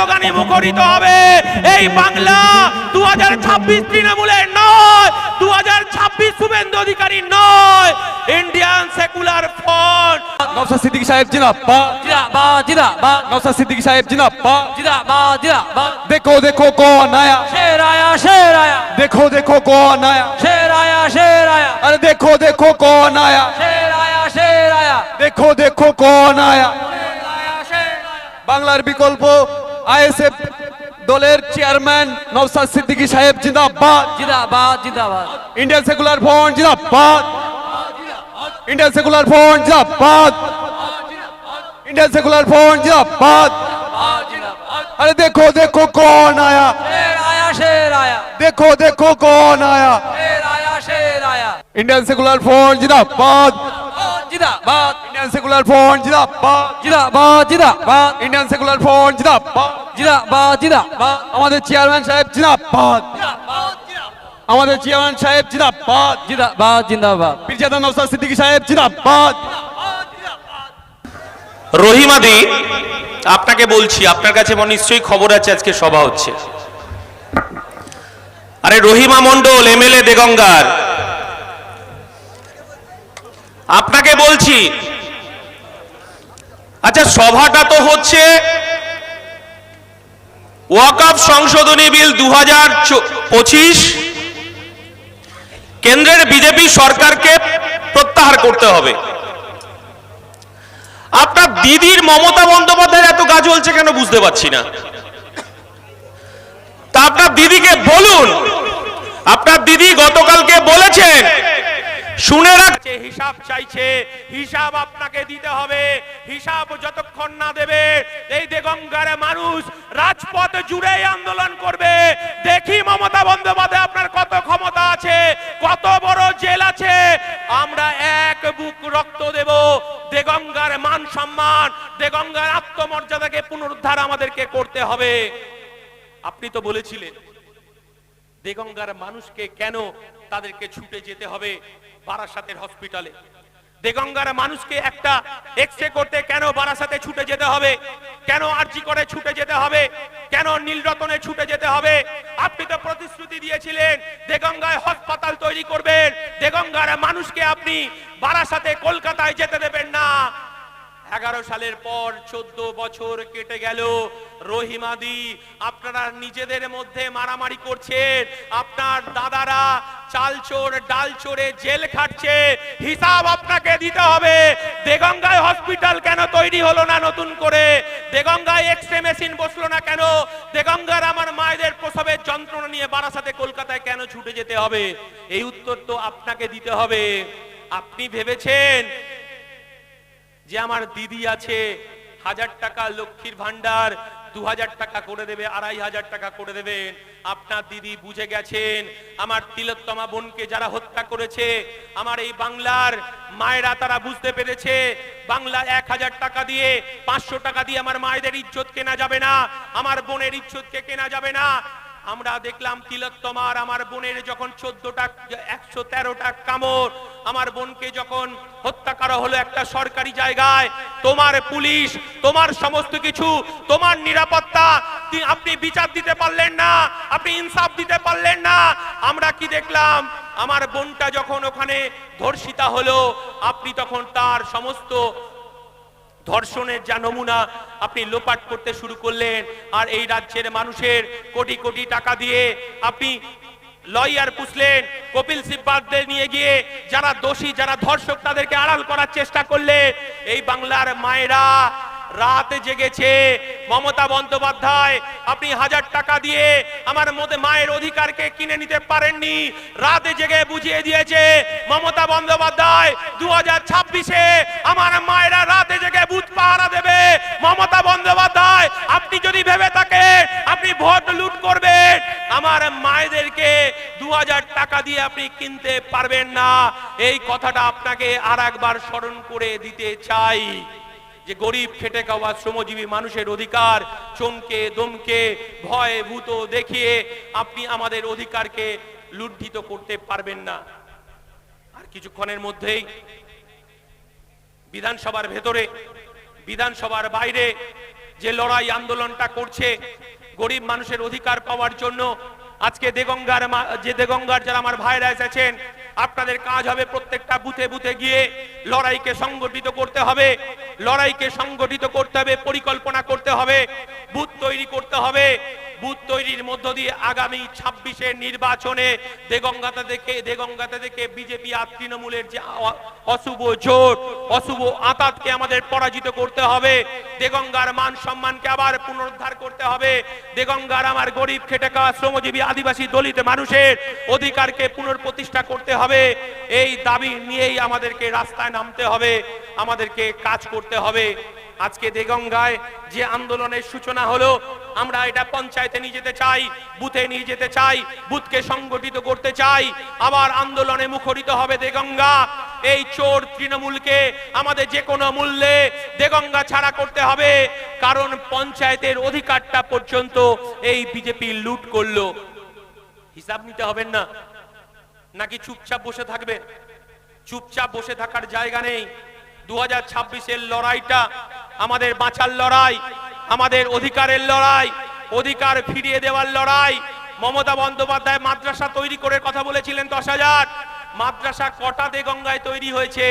স্লোগানে মুখরিত হবে। এই বাংলা দু হাজার ছাব্বিশ তৃণমূলের নয় দু হাজার ছাব্বিশ শুভেন্দু অধিকারী নয় ইন্ডিয়ান সেকুলার ফ্রন্ট দেখো দেখো কোন আয়া শের আয়া শের আয়া দেখো দেখো কোন আয়া। শের আয়া। শের আয়া আরে দেখো দেখো কোন আয়া। শের আয়া শের আয়া দেখো দেখো আয়া। বাংলার বিকল্প আইএসএফ দলের চেয়ারম্যান নওসাদ সিদ্দিকী সাহেব জিন্দাবাদ जिंदाबाद जिंदाबाद ইন্ডিয়ান সেকুলার ফ্রন্ট জিন্দাবাদ ইন্ডিয়ান সেকুলার ফ্রন্ট জিন্দাবাদ ইন্ডিয়ান সেকুলার ফ্রন্ট জিন্দাবাদ अरे देखो देखो कौन आया शेर आया शेर आया देखो देखो कौन आया शेर आया शेर आया इंडियन सेकुलर फ्रंट जिंदाबाद জিন্দাবাদ ইন্ডিয়ান সেকুলার ফ্রন্ট জিন্দাবাদ জিন্দাবাদ জিন্দাবাদ ইন্ডিয়ান সেকুলার ফ্রন্ট জিন্দাবাদ জিন্দাবাদ জিন্দাবাদ আমাদের চেয়ারম্যান সাহেব জিন্দাবাদ আমাদের চেয়ারম্যান সাহেব জিন্দাবাদ জিন্দাবাদ জিন্দাবাদ। পীরজাদা নওসাদ সিদ্দিকী সাহেব জিন্দাবাদ রহিমাদি আপনাকে বলছি আপনার কাছে নিশ্চয়ই খবর আছে আজকে সভা হচ্ছে। আরে রহিমা মন্ডল এমএলএ দেগঙ্গার। আপনাকে বলছি। আচ্ছা সভাটা তো হচ্ছে ওয়াকআপ সংশোধনী বিল দু হাজার পঁচিশ কেন্দ্রের বিজেপি সরকারকে প্রত্যাহার করতে হবে। আপনার দিদির মমতা বন্দ্যোপাধ্যায়ের এত কাজ চলছে কেন বুঝতে পারছি না। তা আপনার দিদিকে বলুন। আপনার দিদি গতকালকে বলেছেন শুনে রাখছে হিসাব চাইছে, হিসাব আপনাকে দিতে হবে। হিসাব যতক্ষণ না দেবে, এই দেগঙ্গার মানুষ রাজপথ জুড়ে আন্দোলন করবে। দেখি মমতা বন্দ্যোপাধ্যায় আপনার কত ক্ষমতা আছে, কত বড় জেল আছে। আমরা এক বুক রক্ত দেব। দেগঙ্গার মান সম্মান দেগঙ্গার আত্মমর্যাদাকে পুনরুদ্ধার আমাদেরকে করতে হবে। আপনি তো বলেছিলেন দেগঙ্গার মানুষকে কেন তাদেরকে ছুটে যেতে হবে? বারাসাতের হসপিটালে দেগঙ্গার মানুষকে একটা এক্সরে করতে কেন বারাসাতে ছুটে যেতে হবে? কেন আরজি করে ছুটে যেতে হবে? কেন নীলরতনে ছুটে যেতে হবে? আপনি তো প্রতিশ্রুতি দিয়েছিলেন, দেগঙ্গায় হাসপাতাল তৈরি করবেন। দেগঙ্গার মানুষকে আপনি বারাসাতে কলকাতায় যেতে দেবেন না। এগারো সালের পর চোদ্দ বছর কেটে গেল। রহিমাদি আপনারা নিজেদের মধ্যে মারামারি করছেন। আপনার দাদারা চাল চোর ডাল চোরে জেল খাটছে। হিসাব আপনাকে দিতে হবে। দেগঙ্গায় হসপিটাল কেন তৈরি হলো না নতুন করে? দেগঙ্গায় এক্সরে মেশিন বসল না কেন? দেগঙ্গার আমার মায়েদের প্রসবের যন্ত্রণা নিয়ে বারাসাতে কলকাতায় কেন ছুটে যেতে হবে? এই উত্তর তো আপনাকে দিতে হবে। আপনি ভেবেছেন যে আমার দিদি আছে? হাজার টাকা লক্ষ্মীর ভান্ডার দু হাজার টাকা করে দেবে, আড়াই হাজার টাকা করে দেবেন। আপনার দিদি বুঝে গেছেন, আমার তিলোত্তমা বোনকে যারা হত্যা করেছে, আমার এই বাংলার মায়েরা তারা বুঝতে পেরেছে, বাংলা এক হাজার টাকা দিয়ে, পাঁচশো টাকা দিয়ে আমার মায়েদের ইজ্জত কেনা যাবে না, আমার বোনের ইজ্জতকে কেনা যাবে না। আমরা দেখলাম তিলোত্তমার আমার বোনের যখন চোদ্দটা, একশো তেরোটা কামড়, আমার বোনকে যখন হত্যা করা হলো একটা সরকারি জায়গায়, তোমার পুলিশ, তোমার সমস্ত কিছু, তোমার নিরাপত্তা আপনি বিচার দিতে পারলেন না, আপনি ইনসাফ দিতে পারলেন না। আমরা কি দেখলাম, আমার বোনটা যখন ওখানে ধর্ষিতা হলো, আপনি তখন তার সমস্ত ধর্ষণের যা নমুনা আপনি লোপাট করতে শুরু করলেন, আর এই রাজ্যের মানুষের কোটি কোটি টাকা দিয়ে আপনি লয়ার পুষলেন, কপিল সিব্বাদদের নিয়ে গিয়ে যারা দোষী, যারা ধর্ষক তাদেরকে আড়াল করার চেষ্টা করলে এই বাংলার মায়েরা রাতে জেগেছে। মমতা বন্দ্যোপাধ্যায়, আপনি হাজার টাকা দিয়ে আমার মধ্যে মায়ের অধিকারকে কিনে নিতে পারেননি। রাতে জেগে বুঝিয়ে দিয়েছে মমতা বন্দ্যোপাধ্যায় দু হাজার ছাব্বিশে আমার মায়েরা রাতে জেগে বুথ পাহারা দেবে। মমতা বন্দ্যোপাধ্যায়, আপনি যদি ভেবে থাকেন, আপনি ভোট লুট করবেন। আমার মায়েদেরকে দু হাজার টাকা দিয়ে আপনি কিনতে পারবেন না। এই কথাটা আপনাকে আর একবার স্মরণ করে দিতে চাই। যে গরিব খেটে খাওয়া শ্রমজীবী মানুষের অধিকার চমকে, দমকে, ভয় ভূত দেখিয়ে আপনি আমাদের অধিকারকে লুণ্ঠিত করতে পারবেন না। আর কিছুক্ষণের মধ্যেই বিধানসভার ভেতরে, বিধানসভার বাইরে যে লড়াই আন্দোলনটা করছে, গরিব মানুষের অধিকার পাওয়ার জন্য আজকে দেগঙ্গার যে দেগঙ্গার যারা আমার ভাইরা এসেছেন আপনাদের কাজ হবে প্রত্যেকটা বুথে বুথে গিয়ে লড়াইকে সংগঠিত করতে হবে। লড়াইকে সংগঠিত করতে হবে, পরিকল্পনা করতে হবে, বুথ তৈরি করতে হবে। বুথ তৈরির মধ্য দিয়ে আগামী ছাব্বিশের নির্বাচনে দেগঙ্গাতে থেকে দেগঙ্গাতে থেকে বিজেপি আর তৃণমূলের যে অশুভ জোট, অশুভ আতাতকে আমাদের পরাজিত করতে হবে। দেগঙ্গার মান সম্মানকে আবার পুনরুদ্ধার করতে হবে। দেগঙ্গার আমার গরিব খেটে খাওয়া শ্রমজীবী আদিবাসী দলিত মানুষের অধিকারকে পুনর্প্রতিষ্ঠা করতে হবে। এই দাবি নিয়েই আমাদেরকে রাস্তায় নামতে হবে, আমাদেরকে কাজ করতে হবে। আজকে দেগঙ্গায় যে আন্দোলনের সূচনা হলো, আমরা এটা পঞ্চায়েতে নিয়ে যেতে চাই, বুথে নিয়ে যেতে চাই, বুথকে সংগঠিত করতে চাই, আবার আন্দোলনে মুখরিত হবে দেগঙ্গা। এই চোর তৃণমূলকে আমাদের যে কোনো মূল্যে দেগঙ্গা ছাড়া করতে হবে, কারণ পঞ্চায়েতের অধিকারটা পর্যন্ত এই বিজেপি লুট করল। হিসাব নিতে হবেন না, নাকি চুপচাপ বসে থাকবেন চুপচাপ বসে থাকার জায়গা নেই। দু হাজার লড়াইটা আমাদের বাঁচার লড়াই, আমাদের অধিকারের লড়াই, অধিকার ফিরিয়ে দেওয়ার লড়াই। মমতা বন্দ্যোপাধ্যায় মাদ্রাসা তৈরি করে কথা বলেছিলেন দশ হাজার। মাদ্রাসা কটা দেগঙ্গায় তৈরি হয়েছে,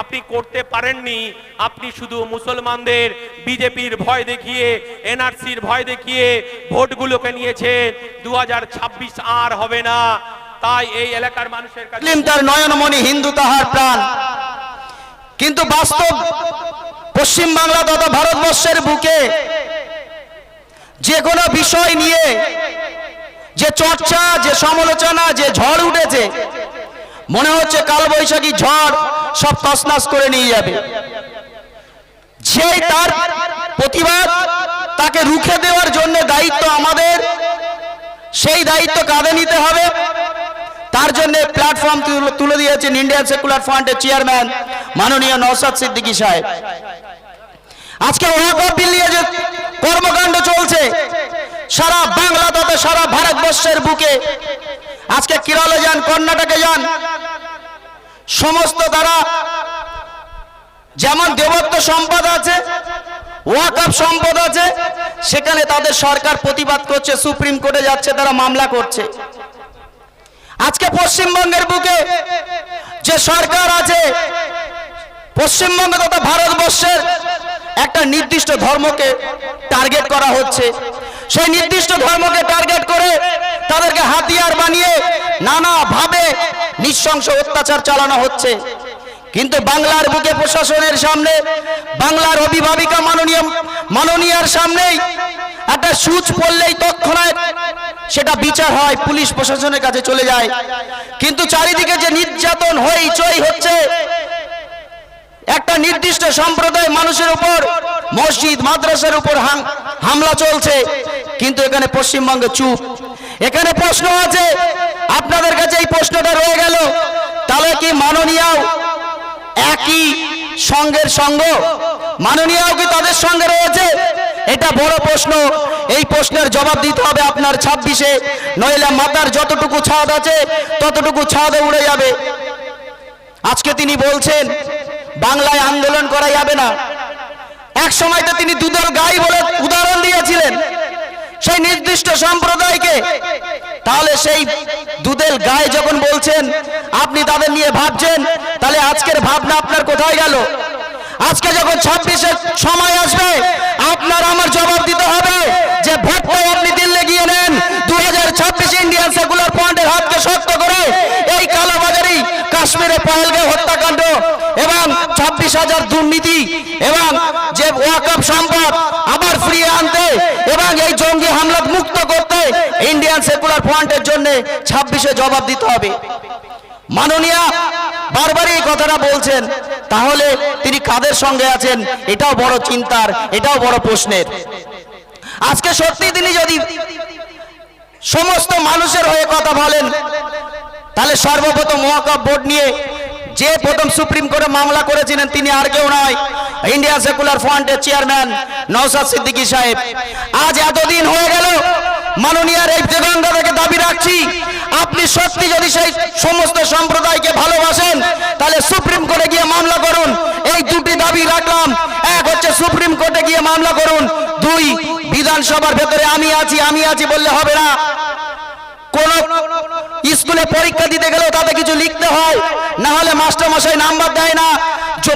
আপনি করতে পারেননি। আপনি শুধু মুসলমানদের বিজেপির ভয় দেখিয়ে, এনআরসির ভয় দেখিয়ে ভোটগুলোকে নিয়েছেন। দু হাজার ছাব্বিশ আর হবে না। তাই এই এলাকার মানুষের কাছে তার নয়নমণি হিন্দু তাহার প্রাণ। কিন্তু বাস্তব পশ্চিম বাংলা তথা ভারতবর্ষের বুকে যে কোনো বিষয় নিয়ে যে চর্চা, যে সমালোচনা, যে ঝড় উঠেছে, মনে হচ্ছে কালবৈশাখী ঝড় সব তসনাস করে নিয়ে যাবে। যে তার প্রতিবাদ, তাকে রুখে দেওয়ার জন্য দায়িত্ব আমাদের, সেই দায়িত্ব কাঁধে নিতে হবে। তার জন্য প্ল্যাটফর্ম তুলে- দিয়েছেন ইন্ডিয়ান সেকুলার ফ্রন্টের চেয়ারম্যান মাননীয় নওসাদ সিদ্দিকী সাহেব। আজকে ওয়াকফ বিল নিয়ে যে কর্মকাণ্ড চলছে, সারা বাংলা তথা সারা ভারতবর্ষের বুকে। আজকে কেরলে যান, কর্ণাটকে যান, সমস্ত তারা যেমন দেবত্ব সম্পদ আছে, ওয়াকফ সম্পদ আছে, সেখানে তাদের সরকার প্রতিবাদ করছে, সুপ্রিম কোর্টে যাচ্ছে, তারা মামলা করছে। আজকে পশ্চিমবঙ্গের বুকে যে সরকার আছে, পশ্চিমবঙ্গ তথা ভারতবর্ষের একটা নির্দিষ্ট ধর্মকে টার্গেট করা হচ্ছে। সেই নির্দিষ্ট ধর্মকে টার্গেট করে তাদেরকে হাতিয়ার বানিয়ে নানাভাবে নৃশংস অত্যাচার চালানো হচ্ছে। কিন্তু বাংলার বুকে প্রশাসনের সামনে, বাংলার অভিভাবিকা মাননীয়, মাননীয়ার সামনেই একটা সুচ পড়লেই তৎক্ষণাৎ সেটা বিচার হয়, পুলিশ প্রশাসনের কাছে চলে যায়। কিন্তু চারিদিকে যে নির্যাতন হইচই হচ্ছে একটা নির্দিষ্ট সম্প্রদায় মানুষের উপর, মসজিদ, মাদ্রাসার উপর হাম- হামলা চলছে। কিন্তু এখানে পশ্চিমবঙ্গে চুপ। এখানে প্রশ্ন আছে, আপনাদের কাছে এই প্রশ্নটা রয়ে গেল, তাহলে কি মাননীয় একই সঙ্গের সঙ্গ? মাননীয় কি তাদের সঙ্গে রয়েছে? এটা বড় প্রশ্ন। এই প্রশ্নের জবাব দিতে হবে আপনার ছাব্বিশে, নইলে মাতার যতটুকু ছাদ আছে, ততটুকু ছাদও উড়ে যাবে। আজকে তিনি বলছেন বাংলায় আন্দোলন করা যাবে না। এক সময় তো তিনি দুদল গাই বলে উদাহরণ দিয়েছিলেন। সেই নির্দিষ্ট সম্প্রদায়কে। তাহলে সেই দুদেল গায়ে যখন বলছেন, আপনি তাদের নিয়ে ভাবছেন, তাহলে আজকের ভাবনা আপনার কোথায় গেল? আজকে যখন ছাব্বিশের সময় আসবে, আপনার আমার জবাব দিতে হবে যে ভোটটাই আপনি দিল্লি গিয়ে নেন দু হাজার ছাব্বিশ ইন্ডিয়ান সেকুলার ফ্রন্টের হাতকে শক্ত করে এই কালোবাজারি কাশ্মীরে পহেলগে হত্যাকাণ্ড এবং ছাব্বিশ হাজার দুর্নীতি এবং যে ওয়াকফ সম্পদ আবার ফিরিয়ে আনতে এবং এই জঙ্গি হামলা মুক্ত করতে ইন্ডিয়ান সেকুলার ফ্রন্টের জন্য ছাব্বিশে জবাব দিতে হবে। মাননীয়া বারবারই এই কথাটা বলছেন, তাহলে তিনি কাদের সঙ্গে আছেন? এটাও বড় চিন্তার, এটাও বড় প্রশ্নের। আজকে সত্যি তিনি যদি সমস্ত মানুষের হয়ে কথা বলেন, তাহলে সর্বপ্রথম মহাকাপ বোর্ড নিয়ে যে প্রথম সুপ্রিম কোর্টে মামলা করেছিলেন তিনি আর কেউ নয়, ইন্ডিয়া সেকুলার ফ্রন্টের চেয়ারম্যান নওসাদ সিদ্দিকী সাহেব। আজ এতদিন হয়ে গেল মাননীয়ার এই দেগঙ্গা থেকে দাবি রাখছি, আপনি সত্যি যদি সেই সমস্ত সম্প্রদায়কে ভালোবাসেন, তাহলে সুপ্রিম কোর্টে গিয়ে মামলা করুন। এই দুটি দাবি রাখলাম, এক হচ্ছে সুপ্রিম কোর্টে গিয়ে মামলা করুন, দুই বিধানসভার ভেতরে আমি আছি আমি আছি বললে হবে না। কোন স্কুলে পরীক্ষা দিতে গেলেও তাতে কিছু লিখতে হয়, না হলে মাস্টার মশাই নাম্বার দেয় না।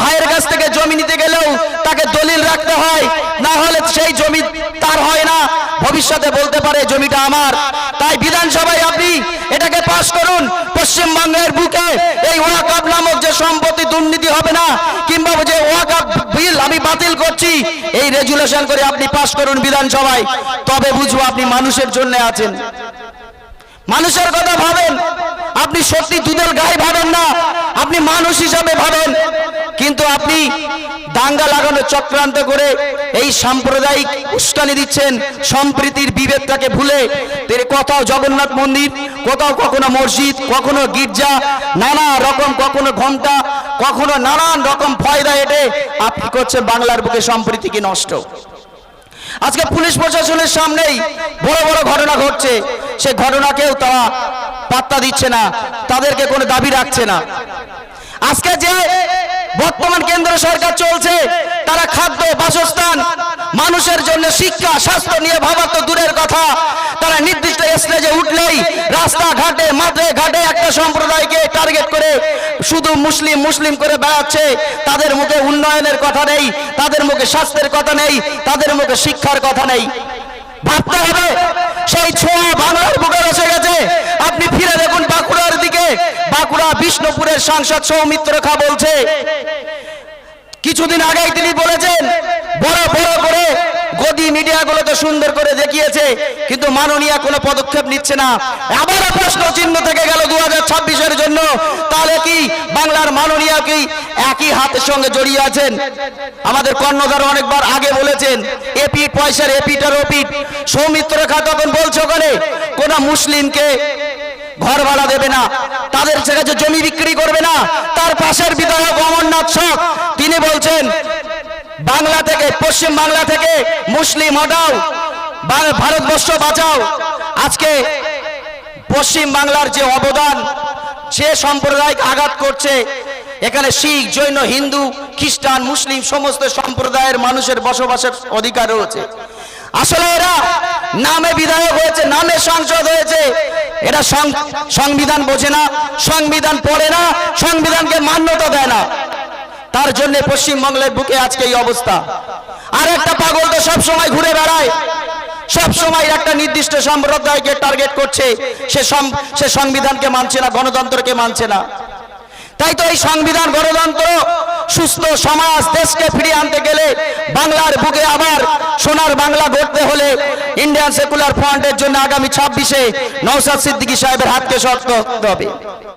ভাইয়ের কাছ থেকে জমি নিতে গেলেও তাকে দলিল রাখতে হয়, না হলে সেই জমি তার হয় না। ভবিষ্যতে বলতে পারে, জমিটা আমার। তাই বিধানসভায় আপনি এটাকে পাশ করুন। পশ্চিমবঙ্গের বুকে এই ওয়াকাপ নামক যে সম্পত্তি দুর্নীতি হবে না, কিংবা যে ওয়াকাপ বিল আমি বাতিল করছি, এই রেজুলেশন করে আপনি পাশ করুন বিধানসভায়। তবে বুঝব আপনি মানুষের জন্য আছেন। মানুষের কথা ভাবেন। আপনি সত্যি দুধের গায়ে ভাবেন না, আপনি মানুষ হিসাবে ভাবেন। কিন্তু আপনি দাঙ্গা লাগানো চক্রান্ত করে এই সাম্প্রদায়িক উস্কানি দিচ্ছেন, সম্প্রীতির বিবেকটাকে ভুলে। তিনি কোথাও জগন্নাথ মন্দির, কোথাও কখনো মসজিদ, কখনো গির্জা, নানা রকম কখনো ঘণ্টা কখনো নানান রকম ফয়দা এটে আপনি করছেন বাংলার বুকে সম্প্রীতিকে নষ্ট? আজকে পুলিশ প্রশাসনের সামনেই বড় বড় ঘটনা ঘটছে। সে ঘটনাকেও তারা পাত্তা দিচ্ছে না, তাদেরকে কোনো দাবি রাখছে না। আজকে যে বর্তমান কেন্দ্র সরকার চলছে তারা খাদ্য, বাসস্থান, মানুষের জন্য শিক্ষা, স্বাস্থ্য নিয়ে ভাবা তো দূরের কথা। তারা নির্দিষ্ট স্টেজে উঠলেই রাস্তাঘাটে মাঠে ঘাটে একটা সম্প্রদায়কে টার্গেট করে শুধু মুসলিম মুসলিম করে বেড়াচ্ছে। তাদের মুখে উন্নয়নের কথা নেই, তাদের মুখে স্বাস্থ্যের কথা নেই, তাদের মুখে শিক্ষার কথা নেই। ভাবতে হবে, সেই ছোঁয়া বাংলার বুকে এসে গেছে। আপনি ফিরে দেখুন বাঁকুড়ার দিকে। বাঁকুড়া বিষ্ণুপুরের সাংসদ সৌমিত্র খা বলছে কিছুদিন আগেই তিনি বলেছেন, বড় বড় করে গদি মিডিয়াগুলোতে সুন্দর করে দেখিয়েছে, কিন্তু মাননীয় কোনো পদক্ষেপ নিচ্ছে না। আবারও প্রশ্ন চিহ্ন থেকে গেল দু হাজার জন্য, তাহলে কি বাংলার মাননীয় কি একই হাতের সঙ্গে জড়িয়ে আছেন? আমাদের কর্ণধার অনেকবার আগে বলেছেন, এপি পয়সার এপিটার ওপিট। সৌমিত্র খা তখন বলছে ওখানে, কোন মুসলিমকে ঘর ভাড়া দেবে না। তাদের কাছে জমি বিক্রি করবে না, তার পাশের বিধায়ক অমরনাথ শখ তিনি বলছেন, বাংলা থেকে, পশ্চিম বাংলা থেকে মুসলিম হটাও ভারতবর্ষ বাঁচাও। আজকে পশ্চিম বাংলার যে অবদান, সে সম্প্রদায়কে আঘাত করছে। এখানে শিখ, জৈন, হিন্দু, খ্রিস্টান, মুসলিম সমস্ত সম্প্রদায়ের মানুষের বসবাসের অধিকার রয়েছে। আসলে এরা নামে বিধায়ক হয়েছে, নামে সংসদ হয়েছে। এরা সংবিধান বোঝে না, সংবিধান পড়ে না, সংবিধানকে মান্যতা দেয় না। তার জন্য পশ্চিমবঙ্গের বুকে আজকে এই অবস্থা। আর একটা পাগল তো সব সময় ঘুরে বেড়ায়। সব সময় একটা নির্দিষ্ট সম্প্রদায়কে টার্গেট করছে। সে সংবিধানকে মানছে না, গণতন্ত্রকে মানছে না। তাই তো এই সংবিধান গণতন্ত্র সুস্থ সমাজ দেশকে ফিরিয়ে আনতে গেলে বাংলার বুকে আবার সোনার বাংলা গড়তে হলে ইন্ডিয়ান সেকুলার ফ্রন্টের জন্য আগামী ছাব্বিশে নৌসাদ সিদ্দিকী সাহেবের হাতকে শক্ত হবে।